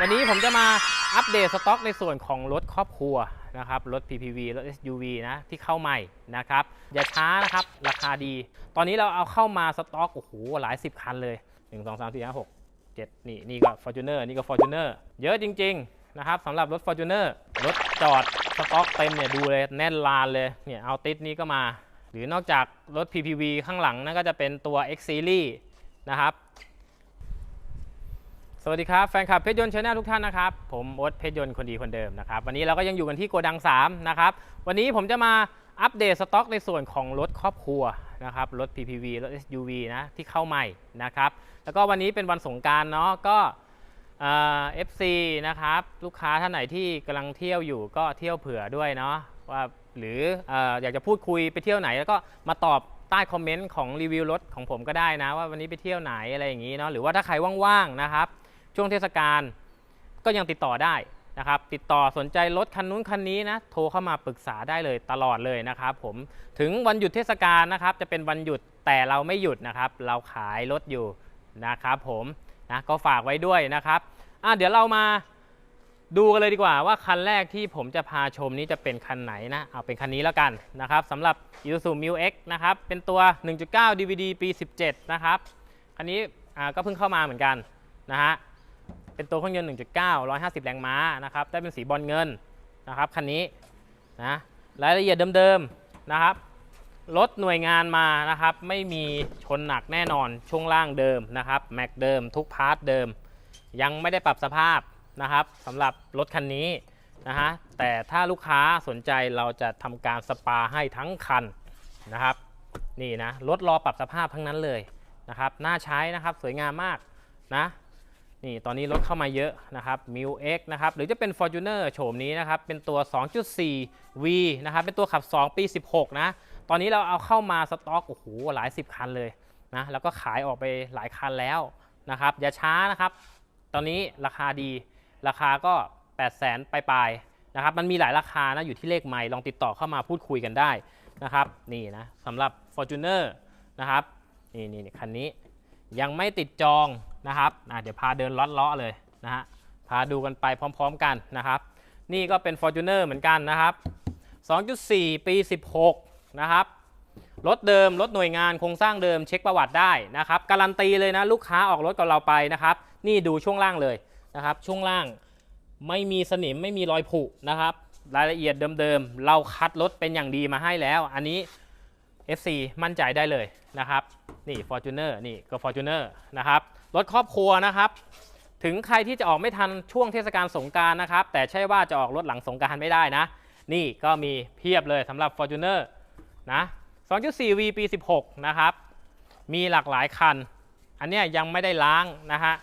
วันนี้ผมจะมาอัปเดตสต็อกในส่วนของรถครอบครัวนะครับ รถ PPV รถ SUV นะที่เข้าใหม่นะครับ อย่าช้านะครับ ราคาดี ตอนนี้เราเอาเข้ามาสต็อกโอ้โหหลายสิบคันเลย 1 2 3 4 5 6 7 นี่นี่ก็ Fortuner นี่ก็ Fortuner เยอะจริง ๆ นะครับสำหรับรถ Fortuner รถจอดสต็อกเต็มเนี่ยดูเลยแน่นลานเลยเนี่ยเอาติดนี้ก็มา หรือนอกจากรถ PPV ข้างหลังนั่นก็จะเป็นตัว X Series นะครับ สวัสดีครับ แฟนคลับเพชรยนต์ชาแนลทุกท่านนะครับ ผมโอ๊ตเพชรยนต์คนดีคนเดิมนะครับ วันนี้เราก็ยังอยู่กันที่โกดัง 3 นะครับ วันนี้ผมจะมาอัปเดตสต็อกในส่วนของรถครอบครัวนะครับ รถ PPV รถ SUV นะที่เข้าใหม่นะครับ แล้วก็วันนี้เป็นวันสงการเนาะก็เอ่อ FC นะครับ ลูกค้าท่านไหนที่กำลังเที่ยวอยู่ก็เที่ยวเผื่อด้วยเนาะว่าหรืออออยากจะพูดคุยไปเที่ยวไหน แล้วก็มาตอบใต้คอมเมนต์ของรีวิวรถของผมก็ได้นะ ว่าวันนี้ไปเที่ยวไหนอะไรอย่างนี้เนาะหรือว่าถ้าใครว่างๆนะครับ ช่วงเทศกาลก็ยังติดต่อได้นะครับ ติดต่อสนใจรถคันนู้นคันนี้นะ โทรเข้ามาปรึกษาได้เลยตลอดเลยนะครับผม ถึงวันหยุดเทศกาลนะครับ จะเป็นวันหยุดแต่เราไม่หยุดนะครับ เราขายรถอยู่นะครับผมนะก็ฝากไว้ด้วยนะครับอะเดี๋ยวเรามาดูกันเลยดีกว่าว่าคันแรกที่ผมจะพาชมนี้จะเป็นคันไหนนะ เอาเป็นคันนี้แล้วกันนะครับสำหรับ Isuzu Mu X นะครับ เป็นตัว 1.9 DVD ปี 17 นะครับ คันนี้ก็เพิ่งเข้ามาเหมือนกันนะฮะ เป็นตัวเครื่องยนต์ 1.9 150 แรงม้านะครับ ได้เป็นสีบอลเงินนะครับคันนี้นะรายละเอียดเดิมๆนะครับรถหน่วยงานมานะครับ ไม่มีชนหนักแน่นอนช่วงล่างเดิมนะครับแม็กเดิมทุกพาร์ทเดิม ยังไม่ได้ปรับสภาพนะครับสำหรับรถคันนี้นะฮะแต่ถ้าลูกค้าสนใจเราจะทำการสปาให้ทั้งคันนะครับ นี่นะรถรอปรับสภาพทั้งนั้นเลยนะครับน่าใช้นะครับสวยงามมากนะ นี่ตอนนี้รถเข้ามาเยอะนะครับ m i u X นะครับ หรือจะเป็น Fortuner โฉมนี้นะครับ เป็นตัว 2.4 V นะครับ เป็นตัวขับ 2 ปี 16 นะ ตอนนี้เราเอาเข้ามาสต็อก โอ้โห หลาย 10 คันเลยนะ แล้วก็ขายออกไปหลายคันแล้วนะครับ อย่าช้านะครับ ตอนนี้ราคาดี ราคาก็ 8 0 0 0 0 0ปลายๆนะครับ มันมีหลายราคานะ อยู่ที่เลขไมล์ลองติดต่อเข้ามาพูดคุยกันได้นะครับ นี่นะสำหรับ Fortuner นะครับ นี่นี่นี่คันนี้ ยังไม่ติดจองนะครับเดี๋ยวพาเดินล็อตเลาะเลยนะฮะพาดูกันไปพร้อมๆกันนะครับ นี่ก็เป็น Fortuner เหมือนกันนะครับ 2.4 ปี 16 นะครับรถเดิมรถหน่วยงานโครงสร้างเดิมเช็คประวัติได้นะครับ การันตีเลยนะลูกค้าออกรถกับเราไปนะครับ นี่ดูช่วงล่างเลยนะครับ ช่วงล่างไม่มีสนิมไม่มีรอยผุนะครับ รายละเอียดเดิมๆ เราคัดรถเป็นอย่างดีมาให้แล้ว อันนี้ FC มั่นใจได้เลยนะครับนี่ Fortuner นี่ก็ Fortuner นะครับรถครอบครัวนะครับ ถึงใครที่จะออกไม่ทันช่วงเทศกาลสงการนะครับ แต่ใช่ว่าจะออกรถหลังสงกรารไม่ได้นะ นี่ก็มีเพียบเลยสำหรับ Fortuner นะ 2.4V ปี 16 นะครับ มีหลากหลายคัน อันเนี้ยยังไม่ได้ล้างนะฮะ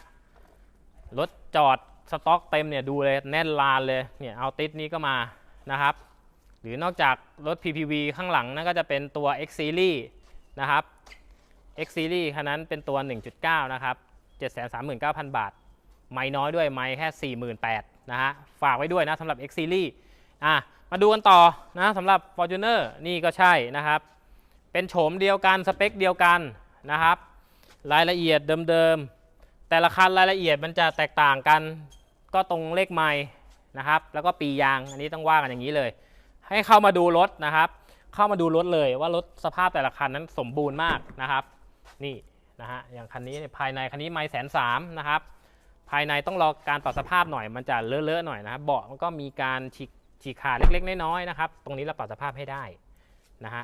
รถจอดสต็อกเต็มเนี่ยดูเลยแน่นลานเลยเนี่ยเอาติดนี้ก็มานะครับ หรือนอกจากรถ PPV ข้างหลังนั่นก็จะเป็นตัว X Series นะครับ X Series คันนั้นเป็นตัว 1.9 นะครับ 739,000 บาท ไม่น้อยด้วยไม่แค่ 48,000นะฮะ ฝากไว้ด้วยนะสำหรับ X Series อะ มาดูกันต่อนะสำหรับ Fortuner นี่ก็ใช่นะครับ เป็นโฉมเดียวกัน สเปคเดียวกันนะครับ รายละเอียดเดิมๆ แต่ละคันรายละเอียดมันจะแตกต่างกัน ก็ตรงเลขไม้นะครับ แล้วก็ปียาง อันนี้ต้องว่ากันอย่างนี้เลย ให้เข้ามาดูรถนะครับ เข้ามาดูรถเลยว่ารถสภาพแต่ละคันนั้นสมบูรณ์มากนะครับ นี่นะฮะอย่างคันนี้เนี่ยภายในคันนี้ไม่แสนสามนะครับภายในต้องรอการปรับสภาพหน่อยมันจะเลอะๆหน่อยนะครับเบาะมันก็มีการฉีกฉีกขาดเล็กๆน้อยๆนะครับ ตรงนี้เราปรับสภาพให้ได้นะฮะ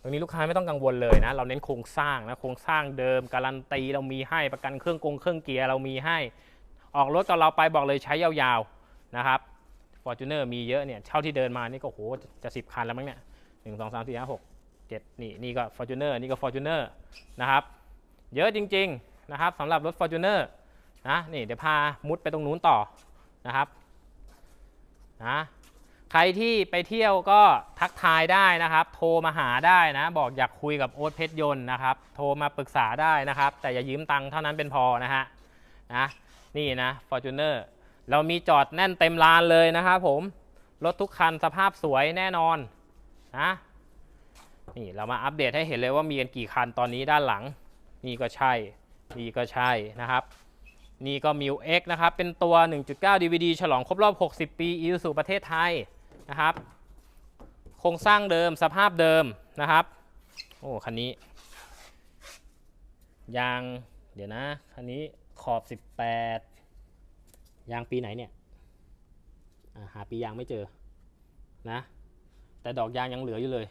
ตรงนี้ลูกค้าไม่ต้องกังวลเลยนะ เราเน้นโครงสร้างนะโครงสร้างเดิม การันตีเรามีให้ประกันเครื่องกงเครื่องเกียร์เรามีให้ ออกรถกับเราไปบอกเลยใช้ยาวๆนะครับ Fortuner มีเยอะเนี่ยเช่าที่เดินมานี่ก็โหจะสิบคันแล้วมั้งเนี่ยหนึ่งสองสามสี่ห้าหกเจ็ดนี่นี่ก็ Fortuner นี่ก็ Fortuner นะครับเยอะจริงๆนะครับสำหรับรถ Fortuner นะนี่เดี๋ยวพามุดไปตรงนู้นต่อนะครับนะใครที่ไปเที่ยวก็ทักทายได้นะครับ โทรมาหาได้นะ บอกอยากคุยกับโอ๊ตเพชรยนต์นะครับ โทรมาปรึกษาได้นะครับ แต่อย่ายืมตังค์เท่านั้นเป็นพอนะฮะนะนี่นะ Fortuner เร เรามีจอดแน่นเต็มลานเลยนะครับผม รถทุกคันสภาพสวยแน่นอนนะนี่เรามาอัปเดตให้เห็นเลยว่ามีกันกี่คันตอนนี้ด้านหลัง นี่ก็ใช่ นี่ก็ใช่นะครับ นี่ก็มิว X นะครับ เป็นตัว 1.9 DVD ฉลองครบรอบ 60 ปีอีสู่ประเทศไทยนะครับ โครงสร้างเดิมสภาพเดิมนะครับ โอ้คันนี้ ยาง เดี๋ยวนะ คันนี้ขอบ 18 ยางปีไหนเนี่ยาหาปียางไม่เจอนะ แต่ดอกยางยังเหลืออยู่เลย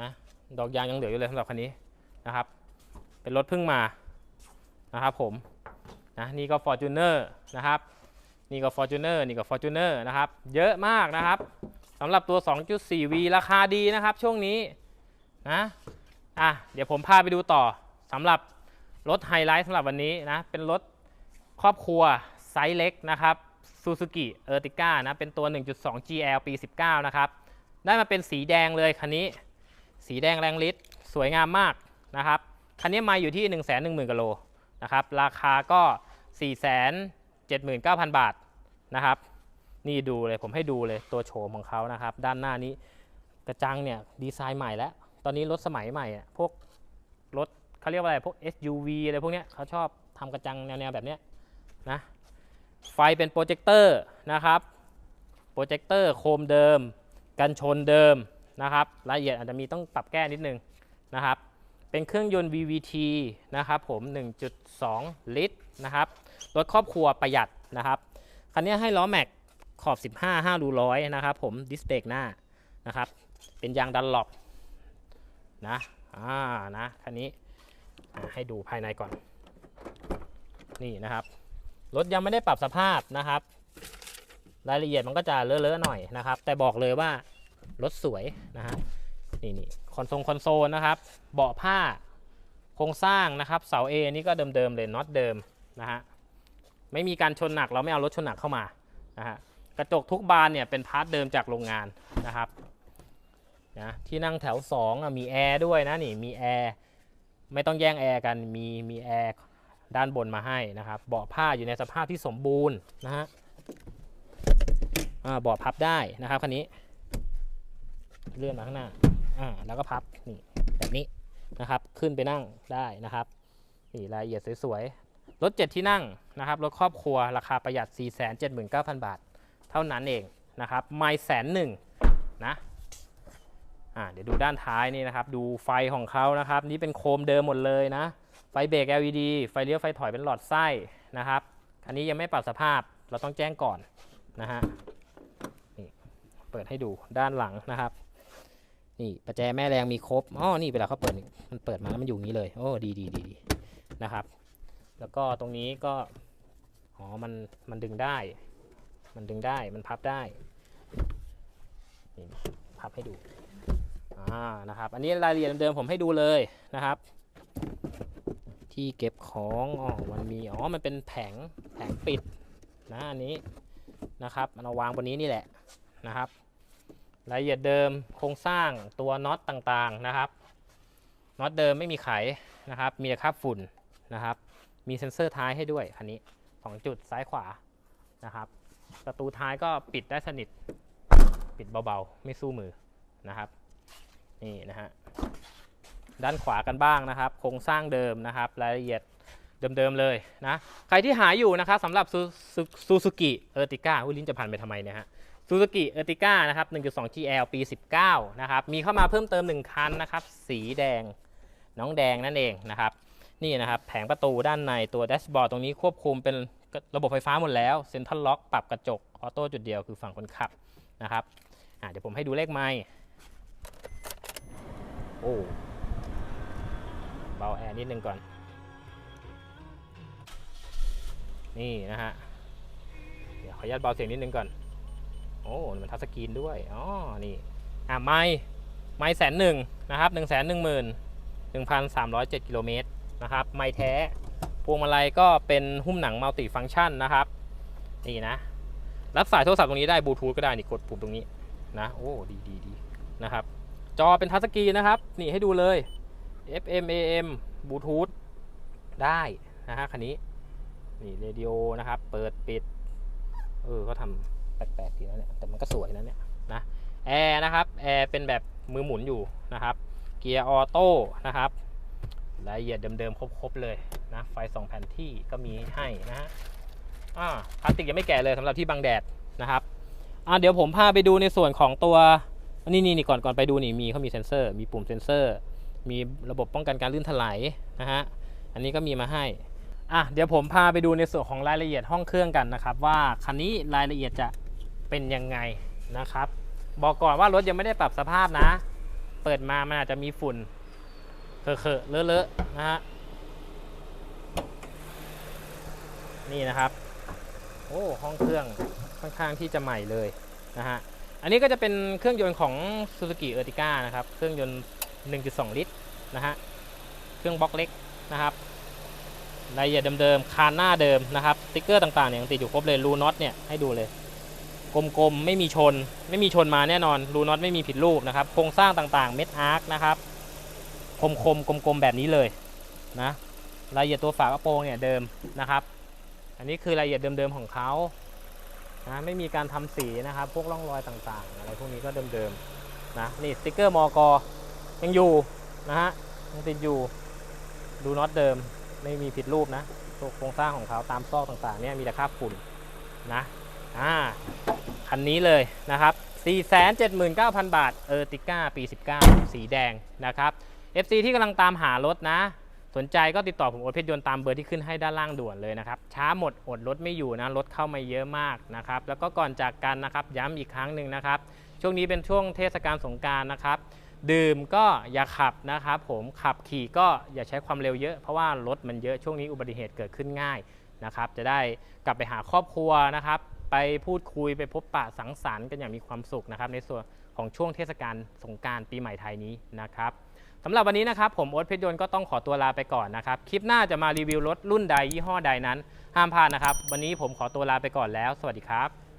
นะดอกยางยังเหลืออยู่เลยสำหรับคันนี้นะครับ เป็นรถเพิ่งมานะครับผมนะนี่ก็ Fortuner นะครับ นี่ก็ Fortuner นี่ก็ Fortuner นะครับ เยอะมากนะครับสำหรับตัว 2.4V ราคาดีนะครับช่วงนี้นะอะเดี๋ยวผมพาไปดูต่อสำหรับรถไฮไลท์สำหรับวันนี้นะเป็นรถครอบครัว ไซส์เล็กนะครับ Suzuki Ertiga นะเป็นตัว 1.2 GL ปี 19 นะครับ ได้มาเป็นสีแดงเลยคันนี้ สีแดงแรงฤทธิ์สวยงามมากนะครับ คันนี้มาอยู่ที่ 1 1 0 0 0 0กิโลนะครับ ราคาก็ 479,000 บาทนะครับ นี่ดูเลยผมให้ดูเลยตัวโฉมของเขานะครับ ด้านหน้านี้กระจังเนี่ยดีไซน์ใหม่แล้ว ตอนนี้รถสมัยใหม่พวกรถเขาเรียกว่าอะไรพวก SUV อะไรพวกเนี้ยเขาชอบทำกระจังแนวๆแบบเนี้ยนะ ไฟเป็นโปรเจคเตอร์นะครับโปรเจคเตอร์โคมเดิม กันชนเดิมนะครับรายละเอียดอาจจะมีต้องปรับแก้นิดนึงนะครับ เป็นเครื่องยนต์ VVT นะครับผม 1.2 ลิตรนะครับรถครอบครัวประหยัดนะครับ คันนี้ให้ล้อแม็กขอบ 15 5รูร้อยนะครับผมดิสเบรกหน้านะครับ เป็นยางดันหลบนะอ่านะคันนี้ให้ดูภายในก่อน นี่นะครับ รถยังไม่ได้ปรับสภาพนะครับ รายละเอียดมันก็จะเลอะๆหน่อยนะครับ แต่บอกเลยว่ารถสวยนะฮะนี่นี่คอนโซลคอนโซลนะครับ เบาะผ้าโครงสร้างนะครับเสา A นี่ก็เดิมๆเลยน็อตเดิมนะฮะไม่มีการชนหนักเราไม่เอารถชนหนักเข้ามานะฮะกระจกทุกบานเนี่ยเป็นพาร์ทเดิมจากโรงงานนะครับนะที่นั่งแถว2อะมีแอร์ด้วยนะนี่มีแอร์ไม่ต้องแย่งแอร์กันมีมีแอร์ ด้านบนมาให้นะครับ เบาะผ้าอยู่ในสภาพที่สมบูรณ์นะฮะเบาะพับได้นะครับคันนี้ เลื่อนมาข้างหน้าอ่าแล้วก็พับนี่แบบนี้นะครับ ขึ้นไปนั่งได้นะครับนี่รายละเอียดสวยๆรถ7ที่นั่งนะครับรถครอบครัวราคาประหยัด 479,000 บาท เท่านั้นเองนะครับไม่แสนหนึ่งนะอ่าเดี๋ยวดูด้านท้ายนี่นะครับ ดูไฟของเขานะครับ นี่เป็นโคมเดิมหมดเลยนะ ไฟเบรก LED ไฟเลี้ยวไฟถอยเป็นหลอดไส้นะครับคันนี้ยังไม่ปรับสภาพ เราต้องแจ้งก่อนนะฮะ นี่เปิดให้ดูด้านหลังนะครับ นี่ประแจแม่แรงมีครบ อ๋อ นี่เวลาเขาเปิดมันเปิดมาแล้วมันอยู่งนี้เลย โอ้ ดีดีดีดีนะครับ แล้วก็ตรงนี้ก็ อ๋อ มัน มันดึงได้ มันดึงได้ มันพับได้ นี่พับให้ดู อ่า นะครับ อันนี้รายละเอียดเดิมผมให้ดูเลยนะครับ ที่เก็บของอ๋อมันมีอ๋อมันเป็นแผงแผงปิดนะอันนี้นะครับมันเอาวางบนนี้นี่แหละนะครับรายละเอียดเดิมโครงสร้างตัวน็อตต่างๆนะครับน็อตเดิมไม่มีไขนะครับ มีแต่คราบฝุ่นนะครับ มีเซ็นเซอร์ท้ายให้ด้วยคันนี้สองจุดซ้ายขวานะครับ ประตูท้ายก็ปิดได้สนิท ปิดเบาๆ ไม่สู้มือนะครับ นี่นะฮะ ด้านขวากันบ้างนะครับ โครงสร้างเดิมนะครับ รายละเอียดเดิมๆเลยนะใครที่หาอยู่นะครับสำหรับซูซูกิเออร์ติก้าลิ้นจะพันไปทำไมเนี่ยฮะซูซูกิเออร์ติก้านะครับ 1.2 GL ปี 19 นะครับ มีเข้ามาเพิ่มเติม 1 คันนะครับ สีแดง น้องแดงนั่นเองนะครับ นี่นะครับแผงประตูด้านในตัวแดชบอร์ดตรงนี้ควบคุมเป็นระบบไฟฟ้าหมดแล้วเซ็นทรัลล็อกปรับกระจก ออโต้จุดเดียวคือฝั่งคนขับนะครับเดี๋ยวผมให้ดูเลขไม้โอ้ เบาแอร์นิดนึงก่อน นี่นะฮะ เดี๋ยวขออนุญาตเบาเสียงนิดนึงก่อน โอ้มันทัชสกรีนด้วย อ๋อ นี่ อะไม่ไม่แสนหนึ่งนะครับหนึ่งแสนหนึ่งหมื่นหนึ่งพันสามร้อยเจ็ดกิโลเมตรนะครับ ไม่แท้ พวงมาลัยก็เป็นหุ้มหนังมัลติฟังก์ชันนะครับ นี่นะ รับสายโทรศัพท์ตรงนี้ได้บลูทูธก็ได้นี่กดปุ่มตรงนี้นะ โอ้ ดีดีดีนะครับ จอเป็นทัชสกรีนนะครับ นี่ให้ดูเลย FM AM บลูทูธได้นะฮะคันนี้ นี่เรดิโอนะครับ เปิดปิด เออเขาทำแปลกๆดีแล้วเนี่ย แต่มันก็สวยนะเนี่ยนะแอร์นะครับ แอร์เป็นแบบมือหมุนอยู่นะครับ เกียร์ออโต้นะครับรายละเอียดเดิมๆ ครบ ๆ เลยนะ ไฟ2แผ่นที่ก็มีให้นะฮะอ่าพลาสติกยังไม่แก่เลยสำหรับที่บังแดดนะครับอ่าเดี๋ยวผมพาไปดูในส่วนของตัวนี่นี่นี่ก่อนก่อนไปดูนี่มีเขามีเซ็นเซอร์ มีปุ่มเซ็นเซอร์ มีระบบป้องกันการลื่นถลายนะฮะ อันนี้ก็มีมาให้ อะ เดี๋ยวผมพาไปดูในส่วนของรายละเอียดห้องเครื่องกันนะครับ ว่าคันนี้รายละเอียดจะเป็นยังไงนะครับ บอกก่อนว่ารถยังไม่ได้ปรับสภาพนะ เปิดมามันอาจจะมีฝุ่นเคอะๆเลอะๆนะฮะ นี่นะครับ โอ้ห้องเครื่องค่อนข้างที่จะใหม่เลยนะฮะ อันนี้ก็จะเป็นเครื่องยนต์ของ Suzuki Ertiga นะครับ เครื่องยนต์ 1.2 ลิตรนะฮะเครื่องบล็อกเล็กนะครับรายละเอียดเดิมๆคานหน้าเดิมนะครับสติ๊กเกอร์ต่างๆเนี่ยยังติดอยู่ครบเลยรูน็อตเนี่ยให้ดูเลยกลมๆไม่มีชน ไม่มีชนมาแน่นอนรูน็อตไม่มีผิดรูปนะครับโครงสร้างต่างๆเม็ดอาร์คนะครับคมๆกลมๆแบบนี้เลยนะรายละเอียดตัวฝากระโปรงเนี่ยเดิมนะครับ อันนี้คือรายละเอียดเดิมๆของเขานะไม่มีการทำสีนะครับ พวกร่องรอยต่างๆ อะไรพวกนี้ก็เดิมๆนะนี่สติ๊กเกอร์มอก ยังอยู่นะฮะยังติดอยู่ดูน็อตเดิมไม่มีผิดรูปนะโครงสร้างของเขาตามซอกต่างๆเนี่ยมีแต่คราบฝุ่นนะอ่าคันนี้เลยนะครับ 479,000 บาทเออติก้าปี 19 สีแดงนะครับ FC ที่กำลังตามหารถนะ สนใจก็ติดต่อผมโอตเพชรยนต์ตามเบอร์ที่ขึ้นให้ด้านล่างด่วนเลยนะครับ ช้าหมดอดรถไม่อยู่นะ รถเข้ามาเยอะมากนะครับ แล้วก็ก่อนจากกันนะครับ ย้ำอีกครั้งหนึ่งนะครับ ช่วงนี้เป็นช่วงเทศกาลสงการนะครับ ดื่มก็อย่าขับนะครับผมขับขี่ก็อย่าใช้ความเร็วเยอะเพราะว่ารถมันเยอะช่วงนี้อุบัติเหตุเกิดขึ้นง่ายนะครับ จะได้กลับไปหาครอบครัวนะครับ ไปพูดคุยไปพบปะสังสรรค์กันอย่างมีความสุขนะครับ ในส่วนของช่วงเทศกาลสงการปีใหม่ไทยนี้นะครับสำหรับวันนี้นะครับผมโอ๊ตเพชรยนต์ก็ต้องขอตัวลาไปก่อนนะครับ คลิปหน้าจะมารีวิวรถรุ่นใดยี่ห้อใดนั้น ห้ามพลาดนะครับ วันนี้ผมขอตัวลาไปก่อนแล้ว สวัสดีครับ